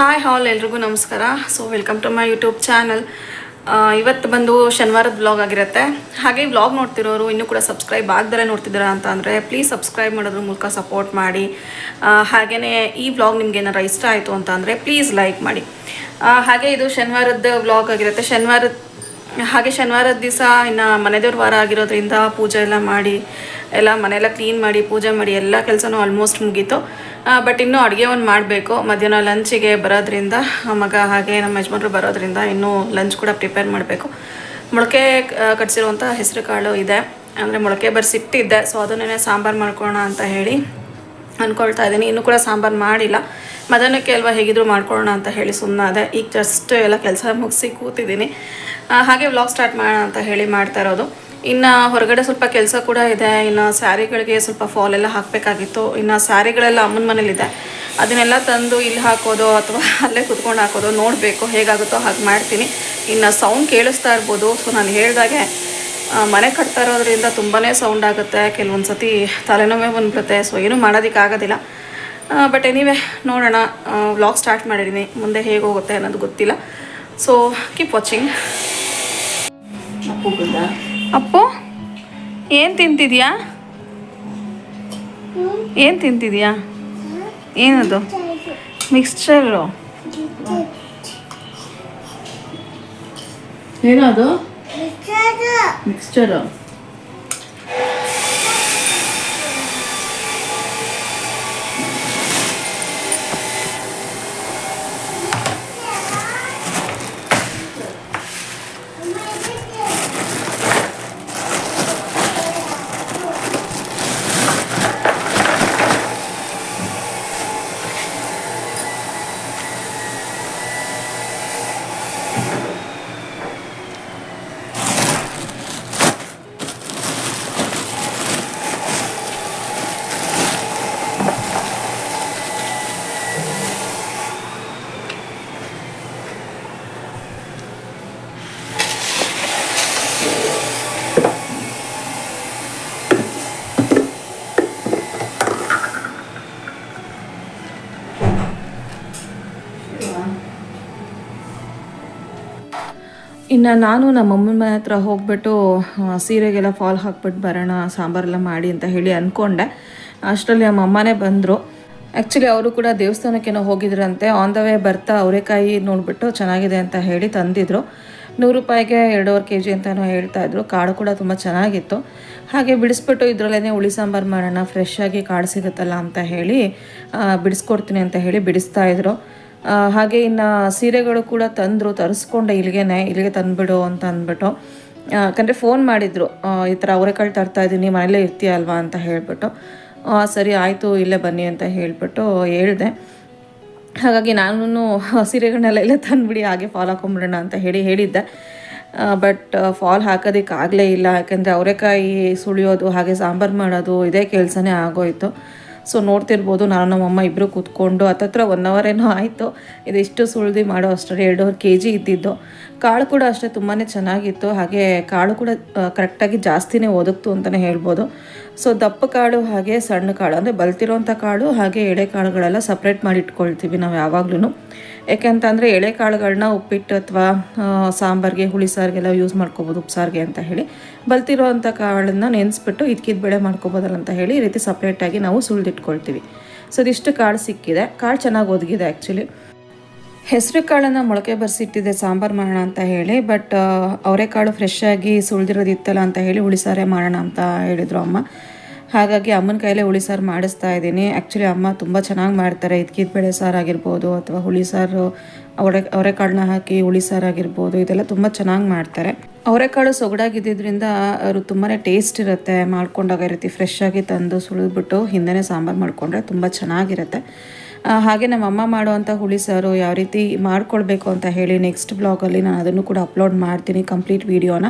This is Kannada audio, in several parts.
ಹಾಯ್ ಹಾಲ್ ಎಲ್ರಿಗೂ ನಮಸ್ಕಾರ. So welcome to my YouTube channel ಇವತ್ತು ಬಂದು ಶನಿವಾರದ ಬ್ಲಾಗ್ ಆಗಿರುತ್ತೆ. ಹಾಗೆ ವ್ಲಾಗ್ ನೋಡ್ತಿರೋರು ಇನ್ನೂ ಕೂಡ ಸಬ್ಸ್ಕ್ರೈಬ್ ಆಗ್ದಲೇ ನೋಡ್ತಿದ್ದೀರಾ ಅಂತ ಅಂದರೆ ಪ್ಲೀಸ್ ಸಬ್ಸ್ಕ್ರೈಬ್ ಮಾಡೋದ್ರ ಮೂಲಕ ಸಪೋರ್ಟ್ ಮಾಡಿ. ಹಾಗೆಯೇ ಈ ವ್ಲಾಗ್ ನಿಮ್ಗೆ ಏನಾರು ಇಷ್ಟ ಆಯಿತು ಅಂತ ಅಂದರೆ ಪ್ಲೀಸ್ ಲೈಕ್ ಮಾಡಿ. ಹಾಗೆ ಇದು ಶನಿವಾರದ ವ್ಲಾಗ್ ಆಗಿರುತ್ತೆ. ಶನಿವಾರದ ಹಾಗೆ ಶನಿವಾರದ ದಿವಸ ಇನ್ನು ಮನೆದೇವ್ರ ವಾರ ಆಗಿರೋದ್ರಿಂದ ಪೂಜೆ ಎಲ್ಲ ಮಾಡಿ, ಎಲ್ಲ ಮನೆಯೆಲ್ಲ ಕ್ಲೀನ್ ಮಾಡಿ, ಪೂಜೆ ಮಾಡಿ ಎಲ್ಲ ಕೆಲಸನೂ ಆಲ್ಮೋಸ್ಟ್ ಮುಗೀತು. ಬಟ್ ಇನ್ನೂ ಅಡುಗೆ ಒಂದು ಮಾಡಬೇಕು. ಮಧ್ಯಾಹ್ನ ಲಂಚಿಗೆ ಬರೋದ್ರಿಂದ ಮಗ ಹಾಗೆ ನಮ್ಮ ಯಜಮಾನ್ರು ಬರೋದ್ರಿಂದ ಇನ್ನೂ ಲಂಚ್ ಕೂಡ ಪ್ರಿಪೇರ್ ಮಾಡಬೇಕು. ಮೊಳಕೆ ಕಟ್ಸಿರುವಂಥ ಹೆಸರು ಕಾಳು ಇದೆ. ಅಂದರೆ ಮೊಳಕೆ ಬರ್ಸಿಟ್ಟಿದ್ದೆ ಸೊ ಅದನ್ನೇ ಸಾಂಬಾರು ಮಾಡ್ಕೊಳ್ಳೋಣ ಅಂತ ಹೇಳಿ ಅಂದ್ಕೊಳ್ತಾ ಇದ್ದೀನಿ. ಇನ್ನೂ ಕೂಡ ಸಾಂಬಾರು ಮಾಡಿಲ್ಲ. ಮಧ್ಯಾಹ್ನಕ್ಕೆ ಅಲ್ವಾ ಹೇಗಿದ್ರು ಮಾಡ್ಕೊಳ್ಳೋಣ ಅಂತ ಹೇಳಿ ಸುಮ್ಮನಾದೆ ಈಗ ಜಸ್ಟ್ ಎಲ್ಲ ಕೆಲಸ ಮುಗಿಸಿ ಕೂತಿದ್ದೀನಿ. ಹಾಗೆ ವ್ಲಾಗ್ ಸ್ಟಾರ್ಟ್ ಮಾಡೋಣ ಅಂತ ಹೇಳಿ ಮಾಡ್ತಾ ಇರೋದು. ಇನ್ನು ಹೊರಗಡೆ ಸ್ವಲ್ಪ ಕೆಲಸ ಕೂಡ ಇದೆ. ಇನ್ನು ಸ್ಯಾರಿಗಳಿಗೆ ಸ್ವಲ್ಪ ಫಾಲ್ ಎಲ್ಲ ಹಾಕಬೇಕಾಗಿತ್ತು. ಇನ್ನು ಸ್ಯಾರಿಗಳೆಲ್ಲ ಅಮ್ಮನ ಮನೇಲಿದೆ. ಅದನ್ನೆಲ್ಲ ತಂದು ಇಲ್ಲಿ ಹಾಕೋದು ಅಥವಾ ಅಲ್ಲೇ ಕುತ್ಕೊಂಡು ಹಾಕೋದು ನೋಡಬೇಕು ಹೇಗಾಗುತ್ತೋ ಹಾಗೆ ಮಾಡ್ತೀನಿ. ಇನ್ನು ಸೌಂಡ್ ಕೇಳಿಸ್ತಾ ಇರ್ಬೋದು. ಸೊ ನಾನು ಹೇಳಿದಾಗೆ ಮನೆ ಕಟ್ತಾ ಇರೋದ್ರಿಂದ ತುಂಬಾ ಸೌಂಡ್ ಆಗುತ್ತೆ. ಕೆಲವೊಂದು ಸತಿ ತಲೆನೋವೇ ಬಂದ್ಬಿಡುತ್ತೆ. ಸೊ ಏನೂ ಮಾಡೋದಕ್ಕಾಗೋದಿಲ್ಲ. ಬಟ್ ಎನಿವೆ ನೋಡೋಣ. ವ್ಲಾಗ್ ಸ್ಟಾರ್ಟ್ ಮಾಡಿದ್ದೀನಿ. ಮುಂದೆ ಹೇಗೆ ಹೋಗುತ್ತೆ ಅನ್ನೋದು ಗೊತ್ತಿಲ್ಲ. ಸೊ ಕೀಪ್ ವಾಚಿಂಗ್ ಅಪ್ಪು ಏನು ತಿಂತಿದ್ಯಾ? ಏನು ತಿಂತಿದ್ಯಾ? ಏನದು? ಮಿಕ್ಸ್ಚರು ಏನದು? ಮಿಕ್ಸ್ಚರು ಇನ್ನು ನಾನು ನಮ್ಮ ಅಮ್ಮನ ಮನೆ ಹತ್ರ ಹೋಗ್ಬಿಟ್ಟು ಸೀರೆಗೆಲ್ಲ ಫಾಲ್ ಹಾಕ್ಬಿಟ್ಟು ಬರೋಣ ಸಾಂಬಾರೆಲ್ಲ ಮಾಡಿ ಅಂತ ಹೇಳಿ ಅಂದ್ಕೊಂಡೆ ಅಷ್ಟರಲ್ಲಿ ನಮ್ಮ ಅಮ್ಮನೇ ಬಂದರು. ಆ್ಯಕ್ಚುಲಿ ಅವರು ಕೂಡ ದೇವಸ್ಥಾನಕ್ಕೇನೋ ಹೋಗಿದ್ರಂತೆ. ಆನ್ ದ ವೇ ಬರ್ತಾ ಅವರೆಕಾಯಿ ನೋಡಿಬಿಟ್ಟು ಚೆನ್ನಾಗಿದೆ ಅಂತ ಹೇಳಿ ತಂದಿದ್ರು. ನೂರು ರೂಪಾಯಿಗೆ ಎರಡೂವರೆ ಕೆ ಜಿ ಅಂತಲೂ ಹೇಳ್ತಾ ಇದ್ರು. ಕಾಳು ಕೂಡ ತುಂಬ ಚೆನ್ನಾಗಿತ್ತು. ಹಾಗೆ ಬಿಡಿಸ್ಬಿಟ್ಟು ಇದರಲ್ಲೇ ಹುಳಿ ಸಾಂಬಾರು ಮಾಡೋಣ ಫ್ರೆಶ್ ಆಗಿ ಕಾಳು ಸಿಗುತ್ತಲ್ಲ ಅಂತ ಹೇಳಿ ಬಿಡಿಸ್ಕೊಡ್ತೀನಿ ಅಂತ ಹೇಳಿ ಬಿಡಿಸ್ತಾ ಇದ್ರು. ಆ, ಹಾಗೆ ಇನ್ನು ಸೀರೆಗಳು ಕೂಡ ತಂದರು, ತರಿಸ್ಕೊಂಡೆ ಇಲ್ಲಿಗೆನೆ ಇಲ್ಲಿಗೆ ತಂದುಬಿಡು ಅಂತ ಅಂದ್ಬಿಟ್ಟು. ಯಾಕಂದರೆ ಫೋನ್ ಮಾಡಿದರು ಈ ಥರ ಅವರೆಕಾಳು ತರ್ತಾ ಇದ್ದೀನಿ ಮನೇಲೇ ಇರ್ತೀಯ ಅಲ್ವಾ ಅಂತ ಹೇಳಿಬಿಟ್ಟು. ಸರಿ ಆಯಿತು, ಇಲ್ಲೇ ಬನ್ನಿ ಅಂತ ಹೇಳಿಬಿಟ್ಟು ಹೇಳಿದೆ. ಹಾಗಾಗಿ ನಾನು ಸೀರೆಗಳನ್ನೆಲ್ಲ ಇಲ್ಲೇ ತಂದುಬಿಡಿ, ಹಾಗೆ ಫಾಲ್ ಹಾಕೊಂಬಿಡೋಣ ಅಂತ ಹೇಳಿ ಹೇಳಿದ್ದೆ. ಬಟ್ ಫಾಲ್ ಹಾಕೋದಕ್ಕೆ ಆಗಲೇ ಇಲ್ಲ, ಯಾಕೆಂದರೆ ಅವರೆಕಾಯಿ ಸುಳಿಯೋದು, ಹಾಗೆ ಸಾಂಬಾರು ಮಾಡೋದು, ಇದೇ ಕೆಲಸನೇ ಆಗೋಯ್ತು. ಸೊ ನೋಡ್ತಿರ್ಬೋದು, ನಾನು ನಮ್ಮಮ್ಮ ಇಬ್ಬರು ಕೂತ್ಕೊಂಡು, ಹತ್ತತ್ರ ಒನ್ ಅವರ್ ಏನೋ ಆಯಿತು. ಇದಿಷ್ಟು ಸುಳ್ದು ಮಾಡೋ ಅಷ್ಟರಲ್ಲಿ ಎರಡೂವರೆ ಕೆ ಜಿ ಇದ್ದಿದ್ದು. ಕಾಳು ಕೂಡ ಅಷ್ಟೇ ತುಂಬಾ ಚೆನ್ನಾಗಿತ್ತು. ಹಾಗೆ ಕಾಳು ಕೂಡ ಕರೆಕ್ಟಾಗಿ ಜಾಸ್ತಿನೇ ಒದಗ್ತು ಅಂತಲೇ ಹೇಳ್ಬೋದು. ಸೊ ದಪ್ಪ ಕಾಳು ಹಾಗೆ ಸಣ್ಣ ಕಾಳು, ಅಂದರೆ ಬಲ್ತಿರೋಂಥ ಕಾಳು ಹಾಗೆ ಎಳೆ ಕಾಳುಗಳೆಲ್ಲ ಸಪ್ರೇಟ್ ಮಾಡಿ ಇಟ್ಕೊಳ್ತೀವಿ ನಾವು ಯಾವಾಗ್ಲೂ ಯಾಕೆಂತಂದರೆ ಎಳೆ ಕಾಳುಗಳನ್ನ ಉಪ್ಪಿಟ್ಟು ಅಥವಾ ಸಾಂಬಾರಿಗೆ, ಹುಳಿ ಸಾರಿಗೆಲ್ಲ ಯೂಸ್ ಮಾಡ್ಕೋಬೋದು ಉಪ್ಸಾರಿಗೆ ಅಂತ ಹೇಳಿ. ಬಲ್ತಿರೋವಂಥ ಕಾಳನ್ನು ನೆನೆಸ್ಬಿಟ್ಟು ಇದಕ್ಕಿದ ಬೆಳೆ ಮಾಡ್ಕೋಬೋದಲ್ಲ ಅಂತ ಹೇಳಿ ಈ ರೀತಿ ಸಪ್ರೇಟಾಗಿ ನಾವು ಸುಳಿದಿಟ್ಕೊಳ್ತೀವಿ. ಸೊ ಇದಿಷ್ಟು ಕಾಳು ಸಿಕ್ಕಿದೆ. ಕಾಳು ಚೆನ್ನಾಗಿ ಒದಗಿದೆ ಆ್ಯಕ್ಚುಲಿ ಹೆಸರು ಕಾಳನ್ನು ಮೊಳಕೆ ಬರ್ಸಿಟ್ಟಿದ್ದೆ ಸಾಂಬಾರು ಮಾಡೋಣ ಅಂತ ಹೇಳಿ ಬಟ್ ಅವರೆಕಾಳು ಫ್ರೆಶ್ ಆಗಿ ಸುಳ್ದಿರೋದಿತ್ತಲ್ಲ ಅಂತ ಹೇಳಿ ಹುಳಿಸಾರೆ ಮಾಡೋಣ ಅಂತ ಹೇಳಿದರು ಅಮ್ಮ. ಹಾಗಾಗಿ ಅಮ್ಮನ ಕೈಲೇ ಹುಳಿ ಸಾರು ಮಾಡಿಸ್ತಾ ಇದ್ದೀನಿ. ಆ್ಯಕ್ಚುಲಿ ಅಮ್ಮ ತುಂಬ ಚೆನ್ನಾಗಿ ಮಾಡ್ತಾರೆ. ಇದ್ಕಿದ ಬೇಳೆ ಸಾರು ಆಗಿರ್ಬೋದು ಅಥವಾ ಹುಳಿ ಸಾರು, ಅವರೆ ಅವರೆಕಾಳನ್ನ ಹಾಕಿ ಹುಳಿ ಸಾರು ಆಗಿರ್ಬೋದು, ಇದೆಲ್ಲ ತುಂಬ ಚೆನ್ನಾಗಿ ಮಾಡ್ತಾರೆ. ಅವರೆಕಾಳು ಸೊಗಡಾಗಿದ್ದರಿಂದ ಅವರು ತುಂಬಾ ಟೇಸ್ಟ್ ಇರುತ್ತೆ. ಮಾಡ್ಕೊಂಡಾಗ ಈ ರೀತಿ ಫ್ರೆಶ್ ಆಗಿ ತಂದು ಸುಳಿದ್ಬಿಟ್ಟು ಹಿಂದೆನೇ ಸಾಂಬಾರು ಮಾಡಿಕೊಂಡ್ರೆ ತುಂಬ ಚೆನ್ನಾಗಿರುತ್ತೆ. ಹಾಗೆ ನಮ್ಮ ಅಮ್ಮ ಮಾಡುವಂಥ ಹುಳಿ ಸಾರು ಯಾವ ರೀತಿ ಮಾಡ್ಕೊಳ್ಬೇಕು ಅಂತ ಹೇಳಿ ನೆಕ್ಸ್ಟ್ ಬ್ಲಾಗಲ್ಲಿ ನಾನು ಅದನ್ನು ಕೂಡ ಅಪ್ಲೋಡ್ ಮಾಡ್ತೀನಿ ಕಂಪ್ಲೀಟ್ ವೀಡಿಯೋನ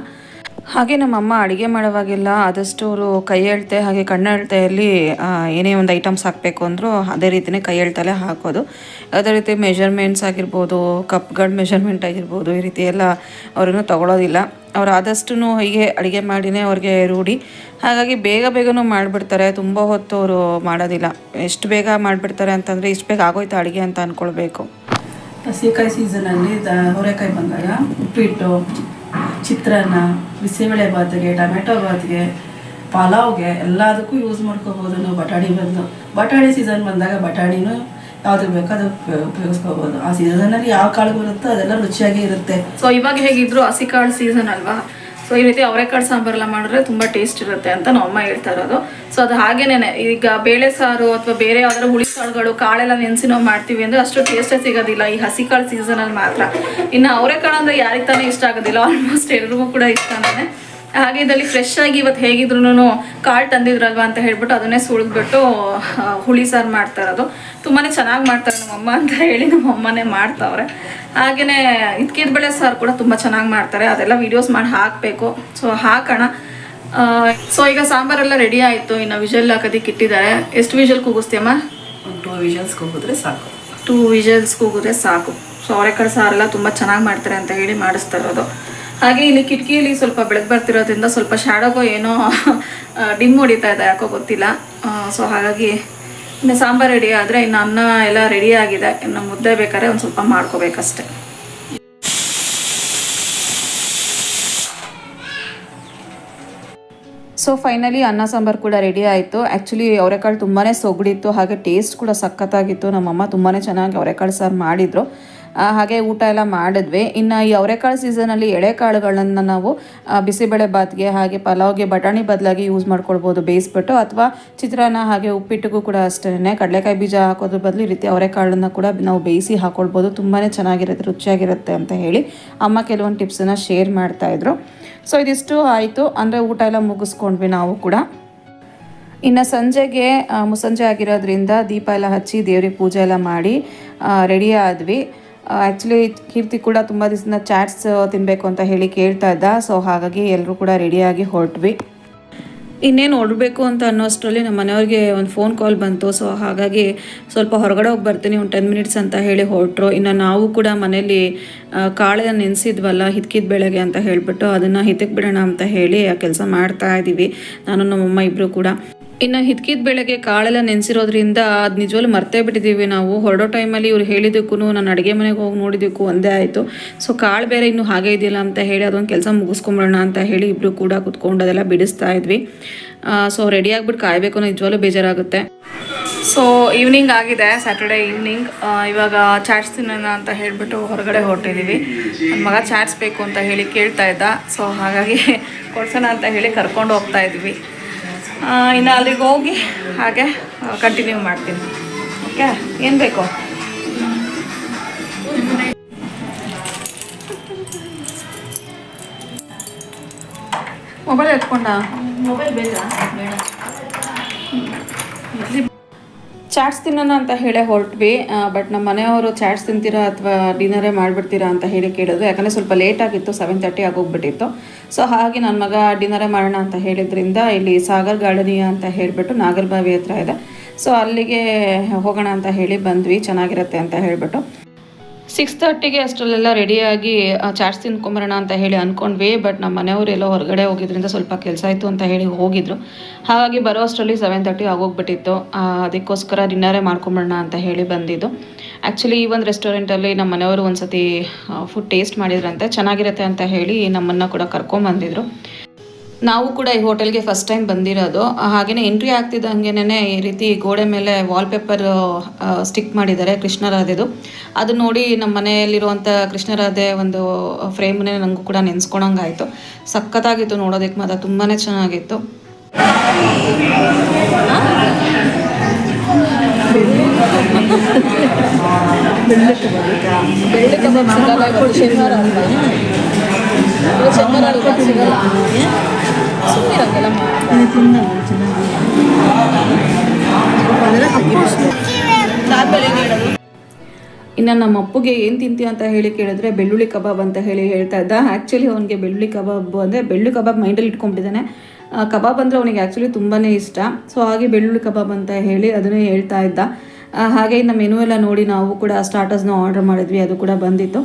ಹಾಗೆ ನಮ್ಮ ಅಮ್ಮ ಅಡುಗೆ ಮಾಡುವಾಗೆಲ್ಲ ಆದಷ್ಟು ಅವರು ಕೈ ಎಳ್ತೆ ಹಾಗೆ ಕಣ್ಣು ಹೇಳ್ತೆಯಲ್ಲಿ ಆ, ಏನೇ ಒಂದು ಐಟಮ್ಸ್ ಹಾಕಬೇಕು ಅಂದರೂ ಅದೇ ರೀತಿಯೇ ಕೈ ಎಳ್ತಲೇ ಹಾಕೋದು. ಅದೇ ರೀತಿ ಮೆಷರ್ಮೆಂಟ್ಸ್ ಆಗಿರ್ಬೋದು ಕಪ್ಗಳ ಮೆಷರ್ಮೆಂಟ್ ಆಗಿರ್ಬೋದು ಈ ರೀತಿ ಎಲ್ಲ ಅವ್ರನ್ನು ತಗೊಳ್ಳೋದಿಲ್ಲ ಅವ್ರು ಆದಷ್ಟು ಹೀಗೆ ಅಡುಗೆ ಮಾಡಿನೇ ಅವ್ರಿಗೆ ರೂಢಿ. ಹಾಗಾಗಿ ಬೇಗ ಬೇಗನೂ ಮಾಡಿಬಿಡ್ತಾರೆ, ತುಂಬ ಹೊತ್ತು ಅವರು ಮಾಡೋದಿಲ್ಲ. ಎಷ್ಟು ಬೇಗ ಮಾಡಿಬಿಡ್ತಾರೆ ಅಂತಂದರೆ ಇಷ್ಟು ಬೇಗ ಆಗೋಯ್ತು ಅಡುಗೆ ಅಂತ ಅಂದ್ಕೊಳ್ಬೇಕು ಹಸಿಕಾಯಿ ಸೀಸನಲ್ಲಿ ದ ಅವರೆಕಾಯಿ ಬಂದಾಗ ಉಪ್ಪಿಟ್ಟು, ಚಿತ್ರಾನ್ನ, ಬಿಸಿಬೇಳೆ ಬಾತಿಗೆ ಟೊಮೆಟೊ ಬಾತಿಗೆ ಪಲಾವ್ಗೆ ಎಲ್ಲದಕ್ಕೂ ಯೂಸ್ ಮಾಡ್ಕೋಬೋದು ಬಟಾಣಿ ಬಂದು. ಬಟಾಣಿ ಸೀಸನ್ ಬಂದಾಗ ಬಟಾಣಿನೂ ಯಾವುದಕ್ಕೆ ಬೇಕಾದ ಉಪಯೋಗಿಸ್ಕೋಬಹುದು ಆ ಸೀಸನ್ ಅಲ್ಲಿ ಯಾವ ಕಾಳು ಬರುತ್ತೋ ಅದೆಲ್ಲ ರುಚಿಯಾಗಿ ಇರುತ್ತೆ. ಸೊ ಇವಾಗ ಹೇಗಿದ್ರು ಹಸಿ ಕಾಳು ಸೀಸನ್ ಅಲ್ವಾ? ಸೊ ಈ ರೀತಿ ಅವರೆಕಾಳು ಸಾಂಬಾರೆಲ್ಲ ಮಾಡಿದ್ರೆ ತುಂಬ ಟೇಸ್ಟ್ ಇರುತ್ತೆ ಅಂತ ನಮ್ಮ ಅಮ್ಮ ಹೇಳ್ತಾ ಇರೋದು. ಸೊ ಅದು ಹಾಗೇನೆ ಈಗ ಬೇಳೆ ಸಾರು ಅಥವಾ ಬೇರೆ ಯಾವ್ದಾದ್ರು ಹುಳಿ ಕಾಳುಗಳು, ಕಾಳೆಲ್ಲ ನೆನೆಸಿ ನಾವು ಮಾಡ್ತೀವಿ ಅಂದ್ರೆ ಅಷ್ಟು ಟೇಸ್ಟೇ ಸಿಗೋದಿಲ್ಲ. ಈ ಹಸಿ ಕಾಳು ಸೀಸನಲ್ಲಿ ಮಾತ್ರ. ಇನ್ನು ಅವರೆಕಾಳು ಅಂದರೆ ಯಾರಿಗೆ ತಾನೇ ಇಷ್ಟ ಆಗೋದಿಲ್ಲ? ಆಲ್ಮೋಸ್ಟ್ ಎಲ್ರಿಗೂ ಕೂಡ ಇಷ್ಟನೇ ಹಾಗೆ ಇದರಲ್ಲಿ ಫ್ರೆಶ್ ಆಗಿ ಇವತ್ತು ಹೇಗಿದ್ರು ಕಾಳು ತಂದಿದ್ರಲ್ವಾ ಅಂತ ಹೇಳ್ಬಿಟ್ಟು ಅದನ್ನೇ ಸುಳಿದ್ಬಿಟ್ಟು ಹುಳಿ ಸಾರು ಮಾಡ್ತಾ ಇರೋದು. ತುಂಬಾ ಚೆನ್ನಾಗಿ ಮಾಡ್ತಾರೆ ನಮ್ಮಮ್ಮ ಅಂತ ಹೇಳಿ ನಮ್ಮಮ್ಮನೇ ಮಾಡ್ತಾವ್ರೆ. ಹಾಗೆಯೇ ಇದ್ಕಿದ ಬೆಳೆ ಸಾರು ಕೂಡ ತುಂಬ ಚೆನ್ನಾಗಿ ಮಾಡ್ತಾರೆ. ಅದೆಲ್ಲ ವೀಡಿಯೋಸ್ ಮಾಡಿ ಹಾಕಬೇಕು. ಸೊ ಹಾಕೋಣ. ಸೊ ಈಗ ಸಾಂಬಾರೆಲ್ಲ ರೆಡಿ ಆಯಿತು. ಇನ್ನು ವಿಜಲ್ ಹಾಕೋದಕ್ಕೆ ಇಟ್ಟಿದ್ದಾರೆ. ಎಷ್ಟು ವಿಜಲ್ ಕೂಗಿಸ್ತೀಯಮ್ಮ? ಟೂ ವಿಜಲ್ಸ್ ಕೂಗಿದ್ರೆ ಸಾಕು. ಟೂ ವಿಜಲ್ಸ್ ಕೂಗಿದ್ರೆ ಸಾಕು. ಸೊ ಅವರೆಕಾಳು ಸಾರೆಲ್ಲ ತುಂಬ ಚೆನ್ನಾಗಿ ಮಾಡ್ತಾರೆ ಅಂತ ಹೇಳಿ ಮಾಡಿಸ್ತಾ ಇರೋದು. ಹಾಗೆ ಇಲ್ಲಿ ಕಿಟಕಿಯಲ್ಲಿ ಸ್ವಲ್ಪ ಬೆಳಕು ಬರ್ತಿರೋದ್ರಿಂದ ಸ್ವಲ್ಪ ಶಾಡೋಗೋ ಏನೋ ಡಿಮ್ ಹೊಡಿತಾ ಇದೆ, ಯಾಕೋ ಗೊತ್ತಿಲ್ಲ. ಸೊ ಹಾಗಾಗಿ ಇನ್ನು ಸಾಂಬಾರು ರೆಡಿ ಆದರೆ ಇನ್ನು ಅನ್ನ ಎಲ್ಲ ರೆಡಿ ಆಗಿದೆ. ಇನ್ನು ಮುದ್ದೆ ಬೇಕಾದ್ರೆ ಒಂದು ಸ್ವಲ್ಪ ಮಾಡ್ಕೋಬೇಕಷ್ಟೆ. ಸೊ ಫೈನಲಿ ಅನ್ನ ಸಾಂಬಾರು ಕೂಡ ರೆಡಿ ಆಯಿತು. ಆ್ಯಕ್ಚುಲಿ ಅವರೆಕಾಳು ತುಂಬಾ ಸೊಗಡಿತ್ತು, ಹಾಗೆ ಟೇಸ್ಟ್ ಕೂಡ ಸಖತ್ತಾಗಿತ್ತು. ನಮ್ಮಮ್ಮ ತುಂಬಾ ಚೆನ್ನಾಗಿ ಅವರೆಕಾಳು ಸಾರು ಮಾಡಿದರು. ಹಾಗೆ ಊಟ ಎಲ್ಲ ಮಾಡಿದ್ವಿ. ಇನ್ನು ಈ ಅವರೆಕಾಳು ಸೀಸನಲ್ಲಿ ಎಳೆಕಾಳುಗಳನ್ನು ನಾವು ಬಿಸಿಬೇಳೆ ಬಾತ್ಗೆ ಹಾಗೆ ಪಲಾವ್ಗೆ ಬಟಾಣಿ ಬದಲಾಗಿ ಯೂಸ್ ಮಾಡ್ಕೊಳ್ಬೋದು ಬೇಯಿಸ್ಬಿಟ್ಟು. ಅಥವಾ ಚಿತ್ರಾನ್ನ ಹಾಗೆ ಉಪ್ಪಿಟ್ಟಿಗೂ ಕೂಡ ಅಷ್ಟೇ ಕಡಲೆಕಾಯಿ ಬೀಜ ಹಾಕೋದ್ರ ಬದಲು ಈ ರೀತಿ ಅವರೆಕಾಳನ್ನು ಕೂಡ ನಾವು ಬೇಯಿಸಿ ಹಾಕೊಳ್ಬೋದು. ತುಂಬಾ ಚೆನ್ನಾಗಿರುತ್ತೆ, ರುಚಿಯಾಗಿರುತ್ತೆ ಅಂತ ಹೇಳಿ ಅಮ್ಮ ಕೆಲವೊಂದು ಟಿಪ್ಸನ್ನು ಶೇರ್ ಮಾಡ್ತಾಯಿದ್ರು ಸೊ ಇದಿಷ್ಟು ಆಯಿತು. ಅಂದರೆ ಊಟ ಎಲ್ಲ ಮುಗಿಸ್ಕೊಂಡ್ವಿ ನಾವು ಕೂಡ. ಇನ್ನು ಸಂಜೆಗೆ ಮುಸಂಜೆ ಆಗಿರೋದ್ರಿಂದ ದೀಪ ಎಲ್ಲ ಹಚ್ಚಿ ದೇವ್ರಿಗೆ ಪೂಜೆ ಎಲ್ಲ ಮಾಡಿ ರೆಡಿ ಆದ್ವಿ. ಆ್ಯಕ್ಚುಲಿ ಕೀರ್ತಿ ಕೂಡ ತುಂಬ ದಿವಸದಿಂದ ಚಾಟ್ಸ್ ತಿನ್ನಬೇಕು ಅಂತ ಹೇಳಿ ಕೇಳ್ತಾ ಇದ್ದ. ಸೊ ಹಾಗಾಗಿ ಎಲ್ಲರೂ ಕೂಡ ರೆಡಿಯಾಗಿ ಹೊರಟ್ವಿ. ಇನ್ನೇನು ಹೊರಡಬೇಕು ಅಂತ ಅನ್ನೋಷ್ಟರಲ್ಲಿ ನಮ್ಮ ಮನೆಯವ್ರಿಗೆ ಒಂದು ಫೋನ್ ಕಾಲ್ ಬಂತು. ಸೊ ಹಾಗಾಗಿ ಸ್ವಲ್ಪ ಹೊರಗಡೆ ಹೋಗಿ ಬರ್ತೀನಿ, ಒಂದು ಟೆನ್ ಮಿನಿಟ್ಸ್ ಅಂತ ಹೇಳಿ ಹೊರಟ್ರು. ಇನ್ನು ನಾವು ಕೂಡ ಮನೇಲಿ ಕಾಳೆ ನೆನೆಸಿದ್ವಲ್ಲ, ಹಿತ್ಕಿದ ಬೆಳಗ್ಗೆ ಅಂತ ಹೇಳಿಬಿಟ್ಟು ಅದನ್ನು ಹಿತಕ್ಕೆ ಬಿಡೋಣ ಅಂತ ಹೇಳಿ ಆ ಕೆಲಸ ಮಾಡ್ತಾ ಇದ್ದೀವಿ ನಾನು ನಮ್ಮಮ್ಮ ಇಬ್ಬರು ಕೂಡ. ಇನ್ನು ಹಿತ್ಕಿದ ಬೆಳಗ್ಗೆ ಕಾಳೆಲ್ಲ ನೆನೆಸಿರೋದ್ರಿಂದ ಅದು ನಿಜವಲ್ಲೂ ಮರ್ತೇ ಬಿಟ್ಟಿದ್ದೀವಿ ನಾವು. ಹೊರಡೋ ಟೈಮಲ್ಲಿ ಇವ್ರು ಹೇಳಿದ್ದಕ್ಕೂ ನಾನು ಅಡುಗೆ ಮನೆಗೆ ಹೋಗಿ ನೋಡಿದ್ದಕ್ಕೂ ಒಂದೇ ಆಯಿತು. ಸೊ ಕಾಳು ಬೇರೆ ಇನ್ನೂ ಹಾಗೆ ಇದೆಯಲ್ಲ ಅಂತ ಹೇಳಿ ಅದೊಂದು ಕೆಲಸ ಮುಗಿಸ್ಕೊಂಬಿಡೋಣ ಅಂತ ಹೇಳಿ ಇಬ್ಬರು ಕೂಡ ಕುತ್ಕೊಂಡು ಅದೆಲ್ಲ ಬಿಡಿಸ್ತಾ ಇದ್ವಿ. ಸೊ ರೆಡಿ ಆಗ್ಬಿಟ್ಟು ಕಾಯಬೇಕು ಅನ್ನೋ ನಿಜವಾಗ್ಲೂ ಬೇಜಾರಾಗುತ್ತೆ. ಸೊ ಈವ್ನಿಂಗ್ ಆಗಿದೆ, ಸ್ಯಾಟರ್ಡೆ ಈವ್ನಿಂಗ್. ಇವಾಗ ಚಾಟ್ಸ್ ತಿನ್ನೋಣ ಅಂತ ಹೇಳಿಬಿಟ್ಟು ಹೊರಗಡೆ ಹೊರಟಿದ್ದೀವಿ ನನ್ನ ಮಗ ಚಾಟ್ಸ್ ಬೇಕು ಅಂತ ಹೇಳಿ ಕೇಳ್ತಾ ಇದ್ದ. ಸೊ ಹಾಗಾಗಿ ಕೊಡ್ಸೋಣ ಅಂತ ಹೇಳಿ ಕರ್ಕೊಂಡು ಹೋಗ್ತಾ ಇದ್ವಿ. ಇನ್ನು ಅಲ್ಲಿಗೆ ಹೋಗಿ ಹಾಗೆ ಕಂಟಿನ್ಯೂ ಮಾಡ್ತೀನಿ. ಓಕೆ ಏನು ಬೇಕು? ಮೊಬೈಲ್ ಎತ್ಕೊಂಡ? ಮೊಬೈಲ್ ಬೇಕಾ ಬೇಡ. ಚಾಟ್ಸ್ ತಿನ್ನೋಣ ಅಂತ ಹೇಳೇ ಹೊರಟ್ವಿ ಬಟ್ ನಮ್ಮ ಮನೆಯವರು ಚಾಟ್ಸ್ ತಿಂತೀರಾ ಅಥವಾ ಡಿನ್ನರೇ ಮಾಡಿಬಿಡ್ತೀರಾ ಅಂತ ಹೇಳಿ ಕೇಳಿದ್ರು. ಯಾಕಂದರೆ ಸ್ವಲ್ಪ ಲೇಟ್ ಆಗಿತ್ತು ಸೆವೆನ್ ತರ್ಟಿ ಆಗೋಗ್ಬಿಟ್ಟಿತ್ತು. ಸೊ ಹಾಗೆ ನನ್ನ ಮಗ ಡಿನ್ನರೇ ಮಾಡೋಣ ಅಂತ ಹೇಳಿದ್ರಿಂದ ಇಲ್ಲಿ ಸಾಗರ್ ಗಾರ್ಡನಿಯ ಅಂತ ಹೇಳಿಬಿಟ್ಟು ನಾಗರಬಾವಿ ಹತ್ರ ಇದೆ. ಸೊ ಅಲ್ಲಿಗೆ ಹೋಗೋಣ ಅಂತ ಹೇಳಿ ಬಂದ್ವಿ, ಚೆನ್ನಾಗಿರುತ್ತೆ ಅಂತ ಹೇಳಿಬಿಟ್ಟು. ಸಿಕ್ಸ್ ತರ್ಟಿಗೆ ಅಷ್ಟರಲ್ಲೆಲ್ಲ ರೆಡಿಯಾಗಿ ಚಾಟ್ಸ್ ತಿನ್ಕೊಂಬರೋಣ ಅಂತ ಹೇಳಿ ಅಂದ್ಕೊಂಡ್ವಿ ಬಟ್ ನಮ್ಮ ಮನೆಯವರು ಎಲ್ಲೋ ಹೊರಗಡೆ ಹೋಗಿದ್ರಿಂದ ಸ್ವಲ್ಪ ಕೆಲಸ ಆಯಿತು ಅಂತ ಹೇಳಿ ಹೋಗಿದ್ರು. ಹಾಗಾಗಿ ಬರೋ ಅಷ್ಟರಲ್ಲಿ ಸೆವೆನ್ ತರ್ಟಿ ಆಗೋಗ್ಬಿಟ್ಟಿತ್ತು. ಅದಕ್ಕೋಸ್ಕರ ಡಿನ್ನರೇ ಮಾಡ್ಕೊಂಬರೋಣ ಅಂತ ಹೇಳಿ ಬಂದಿದ್ದು. ಆ್ಯಕ್ಚುಲಿ ಈ ಒಂದು ರೆಸ್ಟೋರೆಂಟಲ್ಲಿ ನಮ್ಮ ಮನೆಯವರು ಒಂದು ಸತಿ ಫುಡ್ ಟೇಸ್ಟ್ ಮಾಡಿದ್ರಂತೆ. ಚೆನ್ನಾಗಿರುತ್ತೆ ಅಂತ ಹೇಳಿ ನಮ್ಮನ್ನು ಕೂಡ ಕರ್ಕೊಂಬಂದಿದ್ರು. ನಾವು ಕೂಡ ಈ ಹೋಟೆಲ್ಗೆ ಫಸ್ಟ್ ಟೈಮ್ ಬಂದಿರೋದು. ಹಾಗೆಯೇ ಎಂಟ್ರಿ ಆಗ್ತಿದ್ದಂಗೆನೇ ಈ ರೀತಿ ಗೋಡೆ ಮೇಲೆ ವಾಲ್ಪೇಪರ್ ಸ್ಟಿಕ್ ಮಾಡಿದ್ದಾರೆ ಕೃಷ್ಣರಾಧೆದು. ಅದು ನೋಡಿ ನಮ್ಮ ಮನೆಯಲ್ಲಿರುವಂಥ ಕೃಷ್ಣರಾಧೆ ಒಂದು ಫ್ರೇಮ್ನೇ ನನಗೂ ಕೂಡ ನೆನೆಸ್ಕೊಳಂಗಾಯಿತು. ಸಖತ್ತಾಗಿತ್ತು ನೋಡೋದಕ್ಕೆ ಮಾತ್ರ ತುಂಬಾ ಚೆನ್ನಾಗಿತ್ತು. ಶನಿವಾರ ಸುಮ್ಮನೆ ಹಂಗೆಲ್ಲ ಇನ್ನು ನಮ್ಮ ಅಪ್ಪಗೆ ಏನು ತಿಂತೀಯ ಅಂತ ಹೇಳಿ ಕೇಳಿದ್ರೆ ಬೆಳ್ಳುಳ್ಳಿ ಕಬಾಬ್ ಅಂತ ಹೇಳಿ ಹೇಳ್ತಾ ಇದ್ದ. ಆ್ಯಕ್ಚುಲಿ ಅವನಿಗೆ ಬೆಳ್ಳುಳ್ಳಿ ಕಬಾಬ್ ಅಂದರೆ ಬೆಳ್ಳುಳ್ಳಿ ಕಬಾಬ್ ಮೈಂಡಲ್ಲಿ ಇಟ್ಕೊಂಡಿದ್ದಾನೆ ಕಬಾಬ್ ಅಂದರೆ ಅವನಿಗೆ ಆ್ಯಕ್ಚುಲಿ ತುಂಬಾ ಇಷ್ಟ. ಸೊ ಹಾಗೆ ಬೆಳ್ಳುಳ್ಳಿ ಕಬಾಬ್ ಅಂತ ಹೇಳಿ ಅದನ್ನೇ ಹೇಳ್ತಾ ಇದ್ದ. ಹಾಗೆ ಇನ್ನು ಮೆನು ಎಲ್ಲ ನೋಡಿ ನಾವು ಕೂಡ ಸ್ಟಾರ್ಟರ್ಸ್ನ ಆರ್ಡರ್ ಮಾಡಿದ್ವಿ ಅದು ಕೂಡ ಬಂದಿತ್ತು.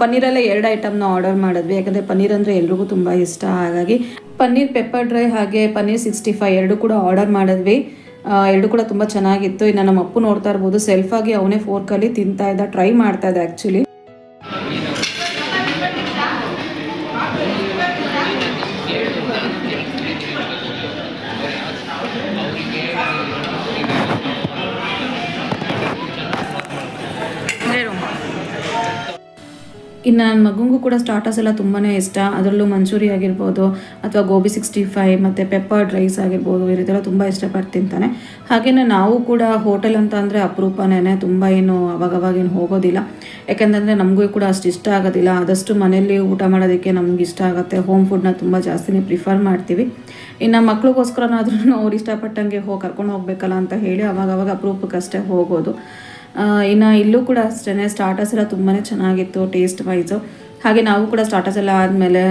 ಪನ್ನೀರಲ್ಲೇ ಎರಡು ಐಟಮ್ನ ಆರ್ಡರ್ ಮಾಡಿದ್ವಿ. ಯಾಕಂದರೆ ಪನ್ನೀರ್ ಅಂದರೆ ಎಲ್ರಿಗೂ ತುಂಬ ಇಷ್ಟ. ಹಾಗಾಗಿ ಪನ್ನೀರ್ ಪೆಪ್ಪರ್ ಡ್ರೈ ಹಾಗೆ ಪನ್ನೀರ್ ಸಿಕ್ಸ್ಟಿ ಫೈವ್ ಎರಡು ಕೂಡ ಆರ್ಡರ್ ಮಾಡಿದ್ವಿ. ಎರಡು ಕೂಡ ತುಂಬ ಚೆನ್ನಾಗಿತ್ತು. ಇನ್ನು ನಮ್ಮ ಅಪ್ಪು ನೋಡ್ತಾ ಇರ್ಬೋದು. ಸೆಲ್ಫಾಗಿ ಅವನೇ ಫೋರ್ಕಲ್ಲಿ ತಿಂತಾ ಇದ್ದ. ಟ್ರೈ ಮಾಡ್ತಾ ಇದ್ದ ಆ್ಯಕ್ಚುಲಿ ಇನ್ನು ನನ್ನ ಮಗುಂಗೂ ಕೂಡ ಸ್ಟಾರ್ಟರ್ಸ್ ಎಲ್ಲ ತುಂಬಾ ಇಷ್ಟ. ಅದರಲ್ಲೂ ಮಂಚೂರಿ ಆಗಿರ್ಬೋದು, ಅಥವಾ ಗೋಬಿ ಸಿಕ್ಸ್ಟಿ ಫೈವ್ ಮತ್ತು ಪೆಪ್ಪರ್ಡ್ ರೈಸ್ ಆಗಿರ್ಬೋದು, ಈ ರೀತಿ ಎಲ್ಲ ತುಂಬ ಇಷ್ಟಪಟ್ಟು ತಿಂತಾನೆ. ಹಾಗೆಯೇ ನಾವು ಕೂಡ ಹೋಟೆಲ್ ಅಂತ ಅಂದರೆ ಅಪರೂಪನೇ ತುಂಬ ಏನು ಅವಾಗವಾಗೇನು ಹೋಗೋದಿಲ್ಲ. ಯಾಕೆಂತಂದರೆ ನಮಗೂ ಕೂಡ ಅಷ್ಟು ಇಷ್ಟ ಆಗೋದಿಲ್ಲ. ಆದಷ್ಟು ಮನೆಯಲ್ಲಿ ಊಟ ಮಾಡೋದಕ್ಕೆ ನಮ್ಗೆ ಇಷ್ಟ ಆಗುತ್ತೆ. ಹೋಮ್ ಫುಡ್ನ ತುಂಬ ಜಾಸ್ತಿನೇ ಪ್ರಿಫರ್ ಮಾಡ್ತೀವಿ. ಇನ್ನು ಮಕ್ಳಿಗೋಸ್ಕರನಾದ್ರೂ ಅವ್ರು ಇಷ್ಟಪಟ್ಟಂಗೆ ಹೋಗಿ ಕರ್ಕೊಂಡು ಹೋಗಬೇಕಲ್ಲ ಅಂತ ಹೇಳಿ ಅವಾಗವಾಗ ಅಪರೂಪಕ್ಕಷ್ಟೇ ಹೋಗೋದು. ಇನ್ನು ಇಲ್ಲೂ ಕೂಡ ಅಷ್ಟೇ ಸ್ಟಾರ್ಟರ್ಸ್ ಎಲ್ಲ ತುಂಬಾ ಚೆನ್ನಾಗಿತ್ತು ಟೇಸ್ಟ್ ವೈಸು ಹಾಗೆ ನಾವು ಕೂಡ ಸ್ಟಾರ್ಟರ್ಸ್ ಎಲ್ಲ ಆದಮೇಲೆ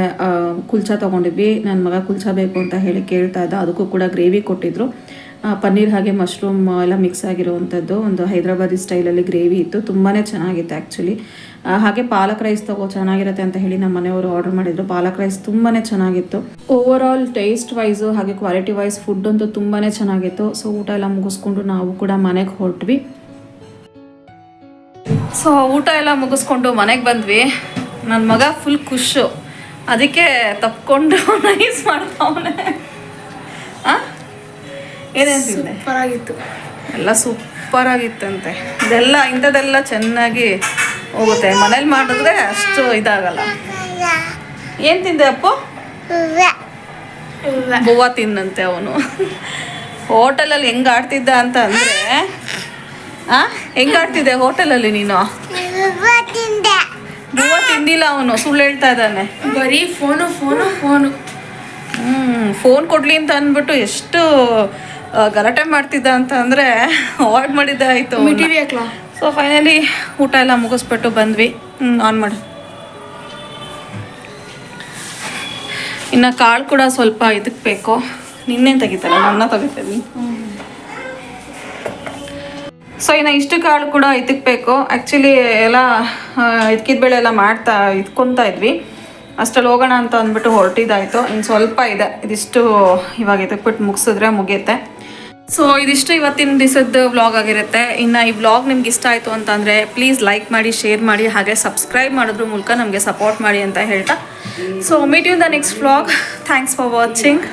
ಕುಲ್ಚಾ ತೊಗೊಂಡಿದ್ವಿ. ನನ್ನ ಮಗ ಕುಲ್ಚಾ ಬೇಕು ಅಂತ ಹೇಳಿ ಕೇಳ್ತಾ ಇದ್ದ. ಅದಕ್ಕೂ ಕೂಡ ಗ್ರೇವಿ ಕೊಟ್ಟಿದ್ರು. ಪನ್ನೀರ್ ಹಾಗೆ ಮಶ್ರೂಮ್ ಎಲ್ಲ ಮಿಕ್ಸ್ ಆಗಿರುವಂಥದ್ದು ಒಂದು ಹೈದ್ರಾಬಾದಿ ಸ್ಟೈಲಲ್ಲಿ ಗ್ರೇವಿ ಇತ್ತು. ತುಂಬಾ ಚೆನ್ನಾಗಿತ್ತು ಆ್ಯಕ್ಚುಲಿ ಹಾಗೆ ಪಾಲಕ್ ರೈಸ್ ತಗೋ ಚೆನ್ನಾಗಿರುತ್ತೆ ಅಂತ ಹೇಳಿ ನಮ್ಮ ಮನೆಯವರು ಆರ್ಡರ್ ಮಾಡಿದ್ರು. ಪಾಲಕ್ ರೈಸ್ ತುಂಬಾ ಚೆನ್ನಾಗಿತ್ತು. ಓವರ್ ಆಲ್ ಟೇಸ್ಟ್ ವೈಸು ಹಾಗೆ ಕ್ವಾಲಿಟಿ ವೈಸ್ ಫುಡ್ ಅಂತೂ ತುಂಬಾ ಚೆನ್ನಾಗಿತ್ತು. ಸೊ ಊಟ ಎಲ್ಲ ಮುಗಿಸ್ಕೊಂಡು ನಾವು ಕೂಡ ಮನೆಗೆ ಹೊರಟ್ವಿ. ಸೊ ಊಟ ಎಲ್ಲ ಮುಗಿಸ್ಕೊಂಡು ಮನೆಗೆ ಬಂದ್ವಿ. ನನ್ನ ಮಗ ಫುಲ್ ಖುಷು ಅದಕ್ಕೆ ತಪ್ಕೊಂಡು ನೈಸ್ ಮಾಡ್ತಾವನೆ. ಏನೇನು ತಿಂದೆ? ಆಗಿತ್ತು ಎಲ್ಲ ಸೂಪರ್ ಆಗಿತ್ತಂತೆ ಇದೆಲ್ಲ ಇಂಥದ್ದೆಲ್ಲ ಚೆನ್ನಾಗಿ ಹೋಗುತ್ತೆ. ಮನೇಲಿ ಮಾಡಿದ್ರೆ ಅಷ್ಟು ಇದಾಗಲ್ಲ. ಏನು ತಿಂದೆ ಅಪ್ಪು? ಹೂವ. ತಿನ್ನಂತೆ ಅವನು. ಹೋಟೆಲಲ್ಲಿ ಹೆಂಗ್ ಆಡ್ತಿದ್ದ ಅಂತ ಅಂದ್ರೆ ಆ? ಹೆಂಗಾಡ್ತಿದೆ ಹೋಟೆಲಲ್ಲಿ ನೀನು? ತಿಂದಿಲ್ಲ ಅವನು ಸುಳ್ಳು ಹೇಳ್ತಾ ಇದ್ದಾನೆ. ಬರೀ ಫೋನು ಫೋನು ಫೋನು. ಹ್ಮ್ ಫೋನ್ ಕೊಡ್ಲಿ ಅಂತ ಅಂದ್ಬಿಟ್ಟು ಎಷ್ಟು ಗಲಾಟೆ ಮಾಡ್ತಿದ್ದ ಅಂತ ಅಂದ್ರೆ ಅವಾಯ್ಡ್ ಮಾಡಿದ್ದೆ ಆಯ್ತು ಸೊ ಫೈನಲಿ ಊಟ ಎಲ್ಲ ಮುಗಿಸ್ಬಿಟ್ಟು ಬಂದ್ವಿ. ಹ್ಞೂ ಆನ್ ಮಾಡಿ. ಇನ್ನು ಕಾಳು ಕೂಡ ಸ್ವಲ್ಪ ಇದಕ್ಕೆ ಬೇಕು. ನಿನ್ನೆ ತೆಗಿತಲ್ಲ? ನನ್ನ ತೆಗಿತೀನಿ ಸೊ ಇನ್ನು ಇಷ್ಟು ಕಾಳು ಕೂಡ ಇದ್ದಕ್ಬೇಕು ಆ್ಯಕ್ಚುಲಿ ಎಲ್ಲ ಇದ್ಕಿದ ಬೆಳೆ ಎಲ್ಲ ಮಾಡ್ತಾ ಇದ್ಕೊತಾ ಇದ್ವಿ. ಅಷ್ಟರಲ್ಲಿ ಹೋಗೋಣ ಅಂತ ಅಂದ್ಬಿಟ್ಟು ಹೊರಟಿದ್ದಾಯಿತು. ಇನ್ನು ಸ್ವಲ್ಪ ಇದೆ. ಇದಿಷ್ಟು ಇವಾಗ ಇದಕ್ಬಿಟ್ಟು ಮುಗಿಸಿದ್ರೆ ಮುಗಿಯುತ್ತೆ. ಸೊ ಇದಿಷ್ಟು ಇವತ್ತಿನ ದಿವಸದ್ದು ವ್ಲಾಗ್ ಆಗಿರುತ್ತೆ. ಇನ್ನು ಈ ವ್ಲಾಗ್ ನಿಮ್ಗೆ ಇಷ್ಟ ಆಯಿತು ಅಂತಂದರೆ ಪ್ಲೀಸ್ ಲೈಕ್ ಮಾಡಿ ಶೇರ್ ಮಾಡಿ, ಹಾಗೆ ಸಬ್ಸ್ಕ್ರೈಬ್ ಮಾಡೋದ್ರ ಮೂಲಕ ನಮಗೆ ಸಪೋರ್ಟ್ ಮಾಡಿ ಅಂತ ಹೇಳ್ತಾ. So meet you the next vlog thanks for watching